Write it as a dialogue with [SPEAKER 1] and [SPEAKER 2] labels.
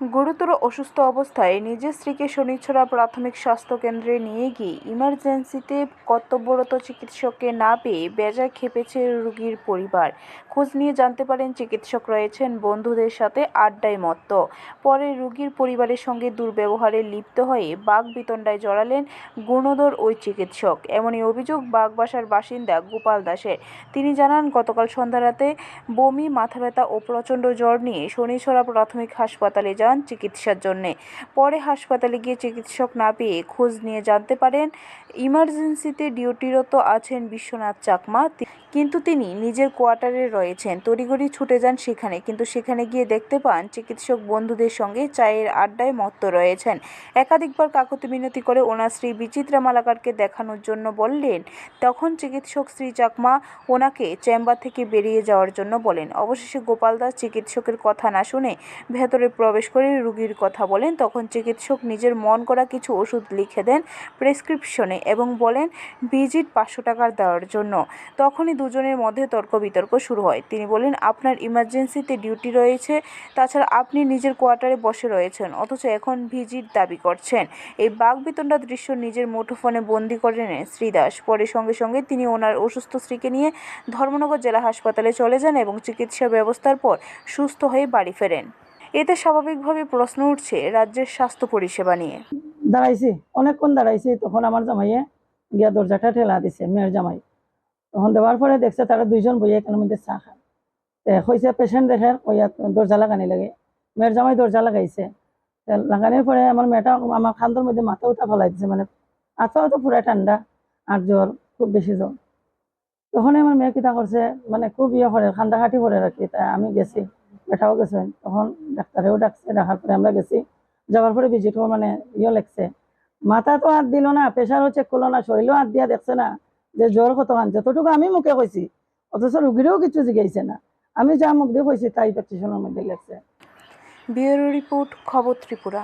[SPEAKER 1] গুরুতর অসুস্থ অবস্থায় নিজের স্ত্রীকে শনিছড়া প্রাথমিক স্বাস্থ্য কেন্দ্রে নিয়ে গিয়ে ইমার্জেন্সিতে কর্তব্যরত চিকিৎসককে না পেয়ে বেজায় খেপেছে রোগীর পরিবার। খোঁজ নিয়ে জানতে পারেন, চিকিৎসক রয়েছেন বন্ধুদের সাথে আড্ডায় মত্ত। পরে রোগীর পরিবারের সঙ্গে দুর্ব্যবহারে লিপ্ত হয়ে বাঘ বিতণ্ডায় জড়ালেন গুণধর ওই চিকিৎসক। এমনই অভিযোগ বাগবাসার বাসিন্দা গোপাল দাসের। তিনি জানান, গতকাল সন্ধ্যা রাতে বমি মাথা ব্যথা ও প্রচণ্ড জ্বর নিয়ে শনিছড়া প্রাথমিক হাসপাতালে যান চিকিৎসার জন্যে। পরে হাসপাতালে গিয়ে চিকিৎসক না পেয়ে খোঁজ নিয়ে জানতে পারেন, ইমার্জেন্সিতে ডিউটিরত আছেন বিশ্বনাথ চাকমা। কিন্তু তিনি নিজের কোয়ার্টারে রয়েছেন। তড়িঘড়ি ছুটে যান সেখানে। কিন্তু সেখানে গিয়ে দেখতে পান চিকিৎসক বন্ধুদের সঙ্গে চায়ের আড্ডায় মত্ত রয়েছেন। একাধিকবার কাকতি মিনতি করে ওনার স্ত্রী বিচিত্রা মালাকারকে দেখানোর জন্য বললেন, তখন চিকিৎসক শ্রী চাকমা ওনাকে চেম্বার থেকে বেরিয়ে যাওয়ার জন্য বলেন। অবশেষে গোপাল দাস চিকিৎসকের কথা না শুনে ভেতরে প্রবেশ করে রুগীর কথা বলেন, তখন চিকিৎসক নিজের মন করা কিছু ওষুধ লিখে দেন প্রেসক্রিপশনে এবং বলেন, ভিজিট পাঁচশো টাকার দেওয়ার জন্য। তখনই দুজনের মধ্যে তর্ক বিতর্ক শুরু হয়। তিনি বলেন, আপনার ইমার্জেন্সিতে ডিউটি রয়েছে, তাছাড়া আপনি নিজের কোয়ার্টারে বসে রয়েছেন, অথচ এখন ভিজিট দাবি করছেন। এই বাঘ বিতণ্ডা দৃশ্য নিজের মুঠোফোনে বন্দি করে নেন শ্রীদাস পরে সঙ্গে সঙ্গে তিনি ওনার অসুস্থ স্ত্রীকে নিয়ে ধর্মনগর জেলা হাসপাতালে চলে যান এবং চিকিৎসা ব্যবস্থার পর সুস্থ হয়ে বাড়ি ফেরেন। এতে স্বাভাবিকভাবে প্রশ্ন উঠছে রাজ্যের স্বাস্থ্য পরিষেবা নিয়ে।
[SPEAKER 2] দাঁড়াইছি, অনেকক্ষণ দাঁড়াইছি, তখন আমার জামাইয়ে গিয়া দরজাটা ঠেলা দিছে, মেয়ের জামাই। তখন দেওয়ার পরে দেখছে তারা দুইজন বইয়া এখানের মধ্যে চা খান হয়েছে পেশেন্ট দেখে ওইয়া দরজা লাগানি লাগে। মেয়ের জামাই দরজা লাগাইছে। লাগানোর পরে আমার মেয়েটা আমার খান্দর মধ্যে মাথা উঠা ফেলাই দিছে মানে আত্মা তো পুরা ঠান্ডা আর জ্বর, খুব বেশি জ্বর। তখন আমার মেয়ে কিতা করছে মানে খুব ইয়ে করে খান্দা খাটি করে রাখি, তা আমি গেছি। বেটাও গেছে। তখন ডাক্তারেও ডাকছে ডাকার পরে আমরা গেছি। যাওয়ার পরে ভিজিটও মানে ইয়ে লাগছে। মাথা তো হাত দিল না প্রেশারও চেক করল না, শরীরও হাত দিয়া দেখছে না যে জ্বর কত আন যতটুকু আমি মুখে কইছি অথচ রুগীরও কিছু জিগাইছে না। আমি যা মুখ দিয়ে কইছি তাই প্রেসক্রিপশনের মধ্যে লেখছে
[SPEAKER 1] ব্যুরো রিপোর্ট খবর ত্রিপুরা